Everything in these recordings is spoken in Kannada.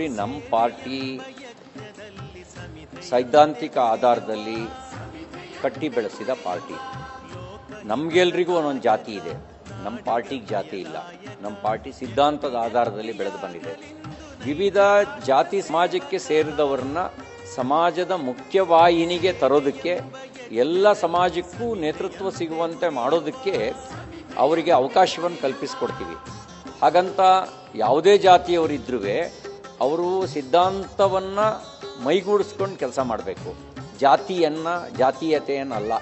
ನೋಡಿ ನಮ್ಮ ಪಾರ್ಟಿ ಸೈದ್ಧಾಂತಿಕ ಆಧಾರದಲ್ಲಿ ಕಟ್ಟಿ ಬೆಳೆಸಿದ ಪಾರ್ಟಿ. ನಮಗೆಲ್ರಿಗೂ ಒಂದೊಂದು ಜಾತಿ ಇದೆ. ನಮ್ಮ ಪಾರ್ಟಿಗೆ ಜಾತಿ ಇಲ್ಲ. ನಮ್ಮ ಪಾರ್ಟಿ ಸಿದ್ಧಾಂತದ ಆಧಾರದಲ್ಲಿ ಬೆಳೆದು ಬಂದಿದೆ. ವಿವಿಧ ಜಾತಿ ಸಮಾಜಕ್ಕೆ ಸೇರಿದವರನ್ನ ಸಮಾಜದ ಮುಖ್ಯವಾಹಿನಿಗೆ ತರೋದಕ್ಕೆ, ಎಲ್ಲ ಸಮಾಜಕ್ಕೂ ನೇತೃತ್ವ ಸಿಗುವಂತೆ ಮಾಡೋದಕ್ಕೆ ಅವರಿಗೆ ಅವಕಾಶವನ್ನು ಕಲ್ಪಿಸ್ಕೊಡ್ತೀವಿ. ಹಾಗಂತ ಯಾವುದೇ ಜಾತಿಯವರಿದ್ರೂ ಅವರು ಸಿದ್ಧಾಂತವನ್ನು ಮೈಗೂಡಿಸ್ಕೊಂಡು ಕೆಲಸ ಮಾಡಬೇಕು. ಜಾತಿಯನ್ನು, ಜಾತೀಯತೆಯನ್ನಲ್ಲ.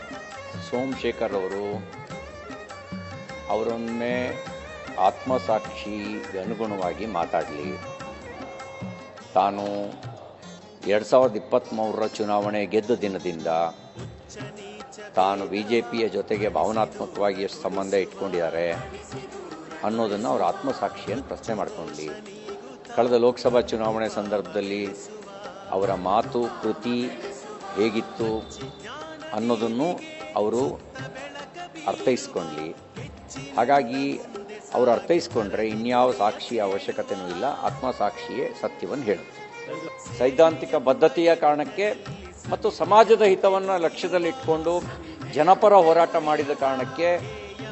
ಸೋಮಶೇಖರ್ ಅವರು ಅವರೊಮ್ಮೆ ಆತ್ಮಸಾಕ್ಷಿಗೆ ಅನುಗುಣವಾಗಿ ಮಾತಾಡಲಿ. ತಾನು ಎರಡು ಸಾವಿರದ ಇಪ್ಪತ್ತ್ಮೂರರ ಚುನಾವಣೆ ಗೆದ್ದ ದಿನದಿಂದ ತಾನು ಬಿ ಜೆ ಪಿಯ ಜೊತೆಗೆ ಭಾವನಾತ್ಮಕವಾಗಿ ಎಷ್ಟು ಸಂಬಂಧ ಇಟ್ಕೊಂಡಿದ್ದಾರೆ ಅನ್ನೋದನ್ನು ಅವರು ಆತ್ಮಸಾಕ್ಷಿಯನ್ನು ಪ್ರಶ್ನೆ ಮಾಡ್ಕೊಳ್ಳಿ ಕಳೆದ ಲೋಕಸಭಾ ಚುನಾವಣೆ ಸಂದರ್ಭದಲ್ಲಿ ಅವರ ಮಾತು, ಕೃತಿ ಹೇಗಿತ್ತು ಅನ್ನೋದನ್ನು ಅವರು ಅರ್ಥೈಸ್ಕೊಳ್ಳಿ ಹಾಗಾಗಿ ಅವರು ಅರ್ಥೈಸ್ಕೊಂಡ್ರೆ ಇನ್ಯಾವ ಸಾಕ್ಷಿಯ ಅವಶ್ಯಕತೆಯೂ ಇಲ್ಲ, ಆತ್ಮಸಾಕ್ಷಿಯೇ ಸತ್ಯವನ್ನು ಹೇಳುತ್ತೆ. ಸೈದ್ಧಾಂತಿಕ ಬದ್ಧತೆಯ ಕಾರಣಕ್ಕೆ ಮತ್ತು ಸಮಾಜದ ಹಿತವನ್ನು ಲಕ್ಷ್ಯದಲ್ಲಿಟ್ಕೊಂಡು ಜನಪರ ಹೋರಾಟ ಮಾಡಿದ ಕಾರಣಕ್ಕೆ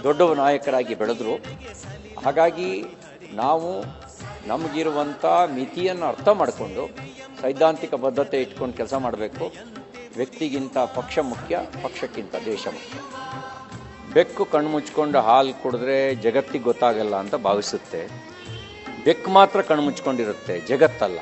ದೊಡ್ಡ ನಾಯಕರಾಗಿ ಬೆಳೆದರು. ಹಾಗಾಗಿ ನಾವು ನಮಗಿರುವಂಥ ಮಿತಿಯನ್ನು ಅರ್ಥ ಮಾಡಿಕೊಂಡು ಸೈದ್ಧಾಂತಿಕ ಬದ್ಧತೆ ಇಟ್ಕೊಂಡು ಕೆಲಸ ಮಾಡಬೇಕು. ವ್ಯಕ್ತಿಗಿಂತ ಪಕ್ಷ ಮುಖ್ಯ, ಪಕ್ಷಕ್ಕಿಂತ ದೇಶ ಮುಖ್ಯ. ಬೆಕ್ಕು ಕಣ್ಣು ಮುಚ್ಕೊಂಡು ಹಾಲು ಕುಡಿದ್ರೆ ಜಗತ್ತಿಗೆ ಗೊತ್ತಾಗಲ್ಲ ಅಂತ ಭಾವಿಸುತ್ತೆ. ಬೆಕ್ಕು ಮಾತ್ರ ಕಣ್ಣು ಮುಚ್ಕೊಂಡಿರುತ್ತೆ, ಜಗತ್ತಲ್ಲ.